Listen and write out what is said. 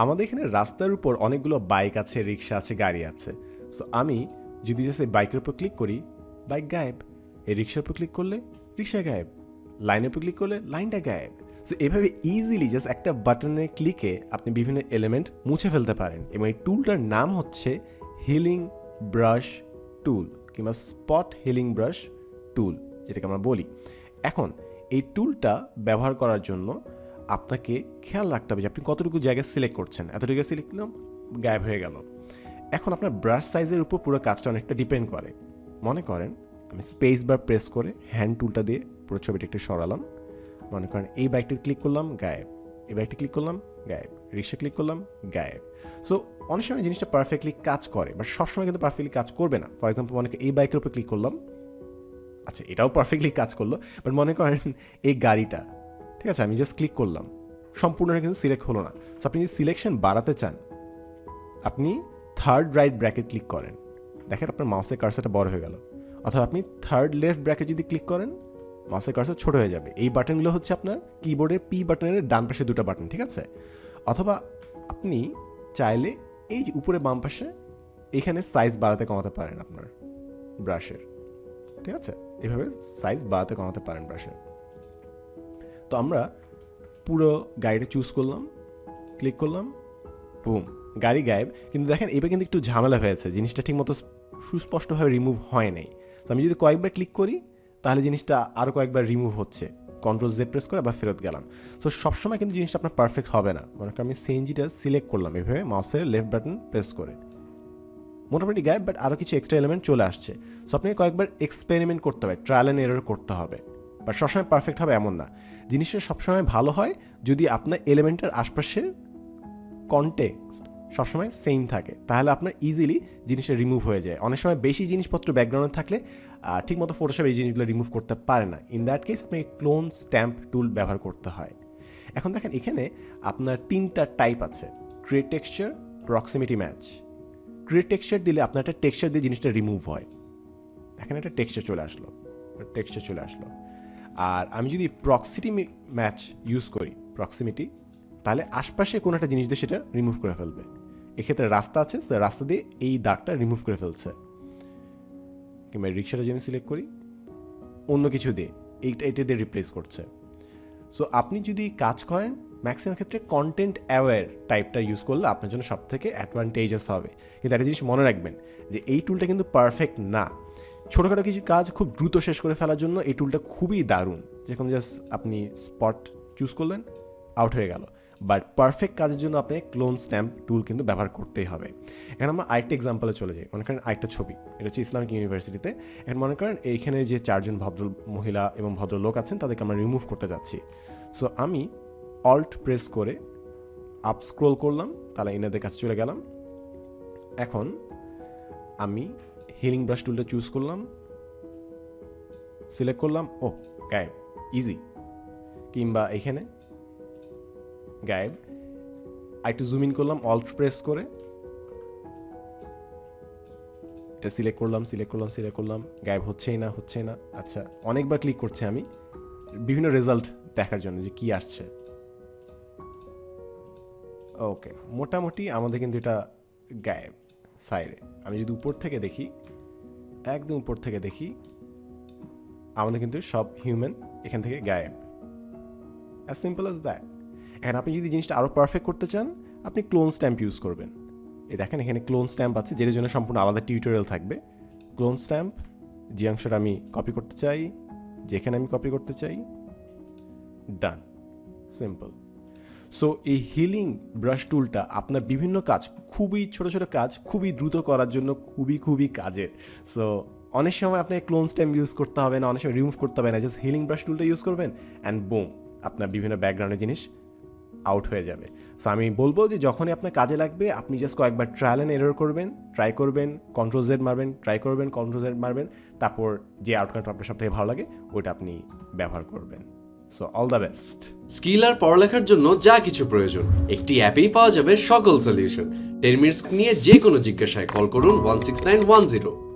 আমাদের এখানে রাস্তার উপর অনেকগুলো বাইক আছে রিক্সা আছে, গাড়ি আছে। সো আমি যদি জাস্ট এই বাইকের উপর ক্লিক করি, বাইক গায়েব। এই রিক্সার উপর ক্লিক করলে রিক্সা গায়েব। লাইনের উপর ক্লিক করলে লাইনটা গায়েব। সো এভাবে ইজিলি জাস্ট একটা বাটনে ক্লিকে আপনি বিভিন্ন এলিমেন্ট মুছে ফেলতে পারেন। এবং এই টুলটার নাম হচ্ছে হিলিং ব্রাশ টুল কিংবা স্পট হিলিং ব্রাশ টুল যেটাকে আমরা বলি। এখন, এই টুলটা ব্যবহার করার জন্য আপনাকে খেয়াল রাখতে হবে যে আপনি কতটুকু জায়গা সিলেক্ট করছেন। এতটুকু সিলেক্ট করলাম গায়েব হয়ে গেল। এখন আপনার ব্রাশ সাইজের উপর পুরো কাজটা অনেকটা ডিপেন্ড করে। মনে করেন, আমি স্পেস বার প্রেস করে হ্যান্ড টুলটা দিয়ে পুরো ছবিটা একটু সরালাম। মনে করেন, এই বাইকটি ক্লিক করলাম, গায়েব। এই বাইকটি ক্লিক করলাম, গায়েব। রিক্সা ক্লিক করলাম, গায়েব। সো অনেক সময় জিনিসটা পারফেক্টলি কাজ করে বাট সবসময় কিন্তু পারফেক্টলি কাজ করবে না। ফর এক্সাম্পল মনে এই বাইকের উপর ক্লিক করলাম। আচ্ছা এটাও পারফেক্টলি কাজ করল বাট মনে করেন, এই গাড়িটা ঠিক আছে, আমি জাস্ট ক্লিক করলাম। সম্পূর্ণ কিন্তু সিলেক্ট হলো না। সো আপনি যদি সিলেকশন বাড়াতে চান, আপনি থার্ড রাইট ব্র্যাকেট ক্লিক করেন। দেখেন আপনার মাউসের কার্সারটা বড় হয়ে গেল। অথবা আপনি থার্ড লেফট ব্র্যাকেট যদি ক্লিক করেন মাউসের কার্সার ছোট হয়ে যাবে। এই বাটনগুলো হচ্ছে আপনার কিবোর্ডের পি বাটনের ডান পাশে দুটো বাটন ঠিক আছে? অথবা আপনি চাইলে এই যে উপরে বাম পাশে, এখানে সাইজ বাড়াতে কমাতে পারেন আপনার ব্রাশের ঠিক আছে? এভাবে সাইজ বাড়াতে কমাতে পারেন ব্রাশের তো আমরা পুরো গাড়িটা চুজ করলাম ক্লিক করলাম বুম গাড়ি গায়েব। কিন্তু দেখেন, এবার কিন্তু একটু ঝামেলা হয়েছে, জিনিসটা ঠিকমতো সুস্পষ্টভাবে রিমুভ হয় নাই। তো আমি যদি কয়েকবার ক্লিক করি, তাহলে জিনিসটা আরও কয়েকবার রিমুভ হচ্ছে। কন্ট্রোল জেড প্রেস করে আবার ফেরত গেলাম। তো সবসময় কিন্তু জিনিসটা আপনার পারফেক্ট হবে না। মনে করেন আমি সিএনজিটা সিলেক্ট করলাম এভাবে মাউসের লেফট বাটন প্রেস করে। মোটামুটি গায়েব বাট আরও কিছু এক্সট্রা এলিমেন্ট চলে আসছে। সো আপনাকে কয়েকবার এক্সপেরিমেন্ট করতে হবে ট্রায়াল অ্যান্ড এরর করতে হবে। বাট সবসময় পারফেক্ট হবে এমন না। জিনিসটা সবসময় ভালো হয় যদি আপনার এলিমেন্টের আশপাশের কনটেক্সট সবসময় সেম থাকে। তাহলে আপনার ইজিলি জিনিসটা রিমুভ হয়ে যায়। অনেক সময় বেশি জিনিসপত্র ব্যাকগ্রাউন্ডে থাকলে ঠিকমতো ফটোশপ এই জিনিসগুলো রিমুভ করতে পারে না। ইন দ্যাট কেস আপনাকে ক্লোন স্ট্যাম্প টুল ব্যবহার করতে হয়। এখন দেখেন এখানে আপনার তিনটা টাইপ আছে। Create texture proximity match create texture দিলে আপনার একটা টেক্সচার দিয়ে জিনিসটা রিমুভ হয়। দেখেন একটা টেক্সচার চলে আসলো। টেক্সচার চলে আসলো। আর আমি যদি প্রক্সিটি ম্যাচ ইউজ করি প্রক্সিমিটি তাহলে আশপাশে কোনো একটা জিনিস দিয়ে সেটা রিমুভ করে ফেলবে। এক্ষেত্রে রাস্তা আছে রাস্তা দিয়ে এই দাগটা রিমুভ করে ফেলছে। কিংবা রিক্সাটা যদি আমি সিলেক্ট করি, অন্য কিছু দিয়ে, এইটা এটা দিয়ে রিপ্লেস করছে। সো আপনি যদি কাজ করেন ম্যাক্সিমাম ক্ষেত্রে কন্টেন্ট অ্যাওয়ার টাইপটা ইউজ করলে আপনার জন্য সব থেকে অ্যাডভান্টেজেস হবে। কিন্তু একটা জিনিস মনে রাখবেন, যে এই টুলটা কিন্তু পারফেক্ট না। ছোটোখাটো কিছু কাজ খুব দ্রুত শেষ করে ফেলার জন্য এই টুলটা খুবই দারুণ। যেরকম জাস্ট আপনি স্পট চুজ করলেন আউট হয়ে গেল। বাট পারফেক্ট কাজের জন্য আপনি ক্লোন স্ট্যাম্প টুল কিন্তু ব্যবহার করতেই হবে। এখন আমরা আরেকটা এক্সাম্পলে চলে যাই। মনে করেন আরেকটা ছবি। এটা হচ্ছে ইসলামিক ইউনিভার্সিটিতে এখন মনে করেন এইখানে যে চারজন ভদ্র মহিলা এবং ভদ্রলোক আছেন, তাদেরকে আমরা রিমুভ করতে যাচ্ছি। সো আমি অল্ট প্রেস করে আপ স্ক্রোল করলাম, তাহলে এনাদের কাছে চলে গেলাম। এখন আমি হিলিং ব্রাশ টুলটা চুজ করলাম সিলেক্ট করলাম, ও, গায়েব ইজি কিংবা এখানে, গায়েব, আরেকটু জুম ইন করলাম অল্ট প্রেস করে, এটা সিলেক্ট করলাম সিলেক্ট করলাম সিলেক্ট করলাম, গায়েব হচ্ছেই না হচ্ছেই না। আচ্ছা অনেকবার ক্লিক করছি আমি, বিভিন্ন রেজাল্ট দেখার জন্য যে কি আসছে। ওকে মোটামুটি আমাদের কিন্তু এটা গায়েব সাইডে আমি যদি উপর থেকে দেখি একদম উপর থেকে দেখি, আমাদের কিন্তু সব হিউম্যান এখান থেকে গায়েব। অ্যাজ সিম্পল অ্যাজ দ্যাট এখন আপনি যদি জিনিসটা আরও পারফেক্ট করতে চান, আপনি ক্লোন স্ট্যাম্প ইউজ করবেন। এই দেখেন এখানে ক্লোন স্ট্যাম্প আছে, যেটার জন্য সম্পূর্ণ আলাদা টিউটোরিয়াল থাকবে। ক্লোন স্ট্যাম্প যে অংশটা আমি কপি করতে চাই, যেখানে আমি কপি করতে চাই ডান সিম্পল সো এই হিলিং ব্রাশ টুলটা আপনার বিভিন্ন কাজ, খুবই ছোট ছোট কাজ, খুবই দ্রুত করার জন্য খুবই খুবই কাজের। সো অনেক সময় আপনাকে ক্লোন স্ট্যাম্প ইউজ করতে হবে না, অনেক সময় রিমুভ করতে হবে না জাস্ট হিলিং ব্রাশ টুলটা ইউজ করবেন অ্যান্ড বুম আপনার বিভিন্ন ব্যাকগ্রাউন্ডের জিনিস আউট হয়ে যাবে। সো আমি বলব যে যখনই আপনার কাজে লাগবে, আপনি জাস্ট কয়েকবার ট্রায়াল অ্যান্ড এরর করবেন ট্রাই করবেন কন্ট্রোল জেড মারবেন ট্রাই করবেন কন্ট্রোল জেড মারবেন, তারপর যে আউটকামটা আপনার সব থেকে ভালো লাগে, ওইটা আপনি ব্যবহার করবেন। So all the best skill আর পড়ালেখার জন্য যা কিছু প্রয়োজন, একটি অ্যাপেই পাওয়া যাবে সকল সলিউশন টেন মিনিটস নিয়ে যে কোনো জিজ্ঞাসায় কল করুন one six nine one zero